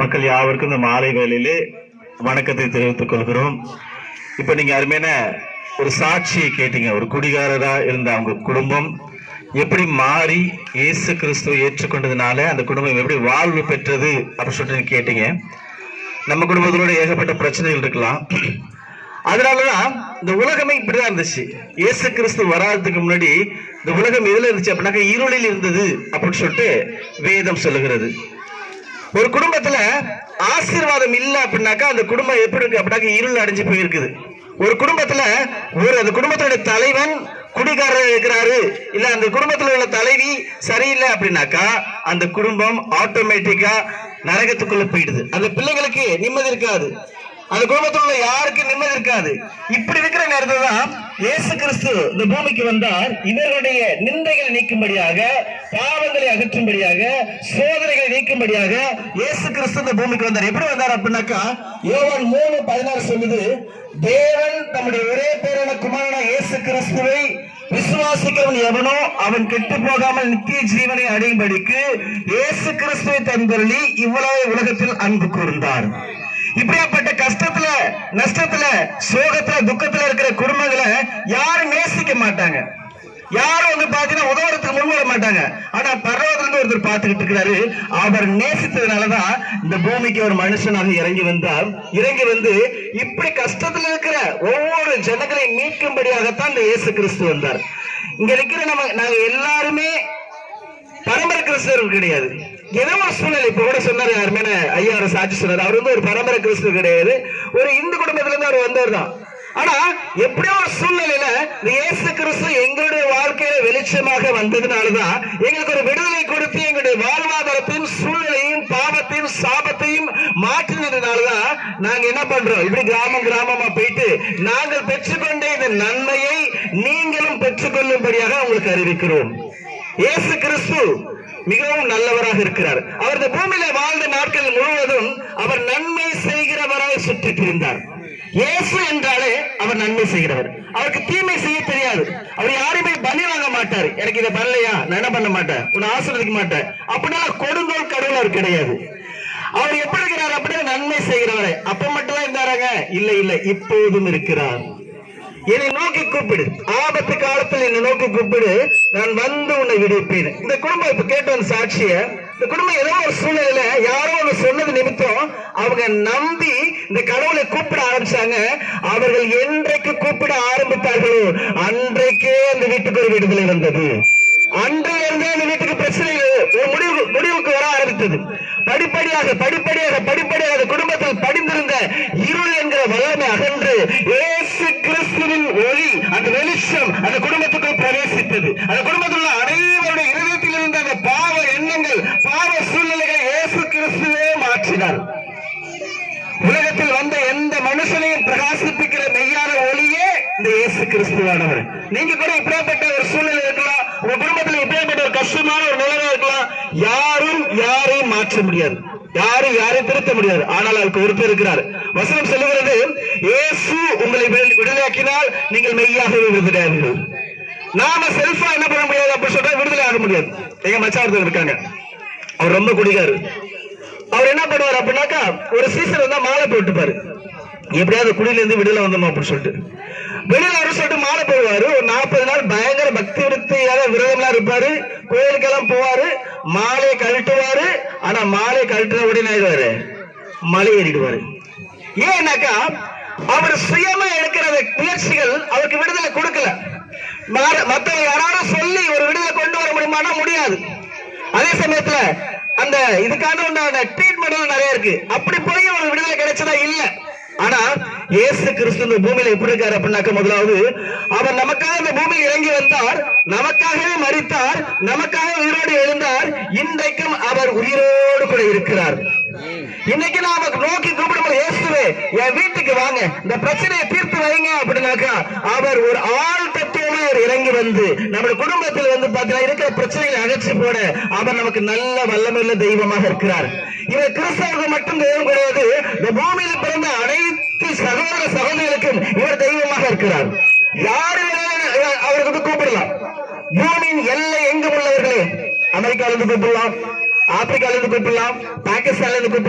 மக்கள் யாவருக்கும் இந்த மாலை வேலையிலே வணக்கத்தை தெரிவித்துக் கொள்கிறோம். இப்ப நீங்க அருமையான ஒரு சாட்சியை கேட்டீங்க ஒரு குடிகாரரா இருந்த அவங்க குடும்பம் எப்படி மாறி இயேசு கிறிஸ்துவை ஏற்றுக்கொண்டதுனால அந்த குடும்பம் எப்படி வாழ்வு பெற்றது அப்படின்னு சொல்லிட்டு கேட்டீங்க. நம்ம குடும்பத்திலோட ஏகப்பட்ட பிரச்சனைகள் இருக்கலாம். அதனாலதான் இந்த உலகமே இப்படிதான் இருந்துச்சு. இயேசு கிறிஸ்து வராததுக்கு முன்னாடி இந்த உலகம் எதுல இருந்துச்சு அப்படின்னாக்க இருளில் இருந்தது அப்படின்னு சொல்லிட்டு வேதம் சொல்லுகிறது. ஒரு குடும்பத்துல ஆசீர்வாதம் இல்ல அப்படின்னாக்கா அந்த குடும்பம் எப்படி இருக்கு அப்படின்னாக்க இருள் அடைஞ்சு போயிருக்குது. ஒரு குடும்பத்துல ஒரு அந்த குடும்பத்தோட தலைவன் குடிகாரர் இருக்கிறாரு. இல்ல அந்த குடும்பத்துல உள்ள தலைவி சரியில்லை அப்படின்னாக்கா அந்த குடும்பம் ஆட்டோமேட்டிக்கா நரகத்துக்குள்ள போயிடுது. அந்த பிள்ளைகளுக்கு நிம்மதி இருக்காது. அந்த குடும்பத்தில் உள்ள யாருக்கும் நிம்மதி இருக்காது. இப்படி இருக்கிற நேரத்துல தான் இயேசு கிறிஸ்து இந்த பூமிக்கு வந்தார். இவர்களுடைய நிந்தைகளை நீக்கும்படியாக பாவங்களை அகற்றும்படியாக சோதனைகளை நீக்கும்படியாக இயேசு கிறிஸ்து இந்த பூமிக்கு வந்தார். எப்படி வந்தார் அப்படின்னாக்கா யோவான் மூணு பதினாறு சொல்லுது தேவன் தம்முடைய ஒரே பேரான குமாரன இயேசு கிறிஸ்துவை விசுவாசிக்கிறவன் எவனோ அவன் கெட்டு போகாமல் நித்திய ஜீவனை அடையும்படிக்கு இயேசு கிறிஸ்துவை தந்தருளி இவ்வளவு உலகத்தில் அன்பு கூர்ந்தார். இப்படியாப்பட்ட கஷ்டத்துல நஷ்டத்துல சோகத்துல துக்கத்துல இருக்கிற குடும்பங்களை யாரும் நேசிக்க மாட்டாங்க. யாரும் வந்து பாத்தீங்கன்னா உதவுறதுக்கு முன்வர மாட்டாங்க. ஆனா பரவத்துல இருந்து ஒருத்தர் பார்த்துக்கிட்டு இருக்கிறாரு. அவர் நேசித்ததுனாலதான் இந்த பூமிக்கு ஒரு மனுஷனாக இறங்கி வந்தார். இறங்கி வந்து இப்படி கஷ்டத்துல இருக்கிற ஒவ்வொரு ஜனங்களையும் மீட்கும்படியாகத்தான் இந்த இயேசு கிறிஸ்து வந்தார். இங்க இருக்கிற நம்ம நாங்க எல்லாருமே பரம்பரை கிறிஸ்தவர்கள் கிடையாது. ஏதோ ஒரு சூழ்நிலை. இப்ப கூட சொன்னார் யாருமே ஐயா ஒரு சாட்சி சொன்னார். அவர் வந்து ஒரு பரம்பரை கிறிஸ்துவ கிடையாது. ஒரு இந்து குடும்பத்துல இருந்து அவர் வந்தவர் தான். ஆனா எப்படியோ ஒரு சூழ்நிலையில இயேசு கிறிஸ்து எங்களுடைய வாழ்க்கையில வெளிச்சமாக வந்ததுனாலதான் எங்களுக்கு ஒரு விடுதலை கொடுத்து எங்களுடைய வாழ்வாதாரத்தையும் சூழ்நிலையும் பாவத்தையும் சாபத்தையும் மாற்றினதுனாலதான் நாங்க என்ன பண்றோம்? இப்படி கிராமம் கிராமமா போயிட்டு நாங்கள் பெற்றுக்கொண்ட இந்த நன்மையை நீங்களும் பெற்றுக்கொள்ளும்படியாக உங்களுக்கு அறிவிக்கிறோம். இயேசு கிறிஸ்து மிகவும் நல்லவராக இருக்கிறார். அவர் இந்த பூமியில வாழ்ந்த நாட்கள் முழுவதும் அவர் நன்மை செய்கிறவராய் சுற்றி திரிந்தார் இயேசு என்றாலே அவர் நன்மை செய்கிறவர். அவருக்கு தீமை செய்ய தெரியாது. அவர் யாருமே பலி வாங்க மாட்டார். எனக்கு இதை பண்ணலையா? நான் என்ன பண்ண மாட்டேன்? உன்னை ஆசீர்வதிக்க மாட்டேன். அப்படின்னா கொடுங்கோல் கடவுள் அவர் கிடையாது. அவர் எப்படி இருக்கிறார் அப்படின்னா நன்மை செய்கிறவரை. அப்ப மட்டும் தான் இருந்தாராங்க? இல்ல இல்ல. இப்போதும் இருக்கிறார். என்னை நோக்கி கூப்பிடு. ஆபத்து காலத்தில் என்னை நோக்கி கூப்பிடு. நான் வந்து உன்னை விடுவிப்பேன். இந்த குடும்பம் இப்ப கேட்டு வந்த சாட்சிய இந்த குடும்பம் ஏதோ ஒரு சூழ்நிலையில யாரோ ஒண்ணு சொன்னது நிமித்தம் அவங்க நம்பி இந்த கடவுளை கூப்பிட ஆரம்பிச்சாங்க. அவர்கள் என்றைக்கு கூப்பிட ஆரம்பித்தார்களோ அன்றைக்கே அந்த வீட்டுக்கு ஒரு விடுதலை வந்தது. அன்றிலிருந்தே அந்த வீட்டுக்கு பிரச்சனை ஒரு முடிவு முடிவுக்கு வர ஆரம்பித்தது. படிப்படியாக படிப்படியாக படிப்படியாக அந்த குடும்பத்தில் படிந்திருந்த இருள் என்கிற வல்லமை அகன்று ஏ இயேசு கிறிஸ்துவின் ஒளி அந்த வெளிச்சம் அந்த குடும்பத்துக்குள் பிரவேசித்தது. அந்த குடும்பத்தில் உள்ள அனைவருடைய இருதயத்தில் இருந்த அந்த பாவ எண்ணங்கள் பாவ சூழ்நிலைகளை இயேசு கிறிஸ்துவே மாற்றினார். உலகத்தில் வந்த எந்த மனுஷனையும் பிரகாசிப்பிக்கிற மெய்யான ஒளியே இந்த இயேசு கிறிஸ்துவானவர். நீங்க கூட இப்படியாப்பட்ட ஒரு சூழ்நிலை இருக்கலாம். உங்க குடும்பத்தில் இப்படியாப்பட்ட ஒரு கஷ்டமான ஒரு யாரும் யாரையும் மாற்ற முடியாது. யாரும் யாரையும் திருத்த முடியாது. ஆனால் அதுக்கு ஒருத்தர் இருக்கிறார். வசனம் சொல்லுகிறது இயேசு உங்களை விடு- விடுதலையாக்கினால் நீங்கள் மெய்யாகவே விடுதலையாவீர்கள் நாம செல்ஃபா என்ன பண்ண முடியாது? அப்படி சொல்றா விடுதலை ஆக முடியாது. எங்க மச்சான் இருக்காங்க. அவர் ரொம்ப குடிகாரு. அவர் என்ன பண்ணுவார் அப்படின்னாக்கா ஒரு சீசன் வந்தா மாலை போட்டுப்பாரு. எப்படியாவது குடியில இருந்து விடுதலை வந்துடணும் அப்படின்னு சொல்லிட்டு. வெளியில வர சொல்லிட்டு மாலை போடுவாரு. ஒரு நாற்பது நாள் பயங்கர பக்தி விருத்தியாக விரதம்லாம் இருப்பாரு. கோயிலுக்கெல்லாம் போவாரு. மாலையை கழட்டுவாரு. ஆனா மாலையை கழட்டுற உடனே ஆயிடுவாரு? மலை ஏறிடுவாரு. ஏன்னாக்கா அவர் சுயமா எடுக்கிற முயற்சிகள் அவருக்கு விடுதலை கொடுக்கல. மாற- மத்தவங்க யாராவது சொல்லி ஒரு விடுதலை கொண்டு வர முடியுமானா முடியாது. அதே சமயத்துல அந்த இதுக்கான உண்டான ட்ரீட்மெண்ட் நிறைய இருக்கு. அப்படி போய் ஒரு விடுதலை கிடைச்சதா? இல்ல. ஆனா இயேசு கிறிஸ்து இந்த பூமியில எப்படி இருக்காரு அப்படின்னாக்க முதலாவது அவர் நமக்காக இந்த பூமியில் இறங்கி வந்தார் நமக்காகவே மரித்தார் நமக்காக உயிரோடு எழுந்தார் இன்றைக்கும் அவர் உயிரோடு கூட இருக்கிறார். இன்னைக்கு நாம நோக்கி கூப்பிடும்போது இயேசுவே என் வீட்டுக்கு வாங்க. இந்த பிரச்சனையை தீர்த்து வைங்க அப்படின்னாக்கா அவர் ஒரு ஆழ்த்த ஆண்டவர் இறங்கி வந்து நம்ம குடும்பத்தில் வந்து பார்த்தீங்கன்னா இருக்கிற பிரச்சனைகளை அகற்றி போட அவர் நமக்கு நல்ல வல்லமையுள்ள தெய்வமாக இருக்கிறார். இவர் கிறிஸ்தவர்கள் மட்டும் தெய்வம் கிடையாது இந்த பூமியில் பிறந்த அனைத்து சகோதர சகோதரிகளுக்கும் இவர் தெய்வமாக இருக்கிறார். யாரு அவருக்கு வந்து கூப்பிடலாம். பூமியின் எல்லை எங்கும் உள்ளவர்களே அமெரிக்காவிலிருந்து கூப்பிடலாம் ஆப்பிரிக்காவிலிருந்து கூப்பிடலாம் பாகிஸ்தான்ல இருந்து கூப்பிடலாம்.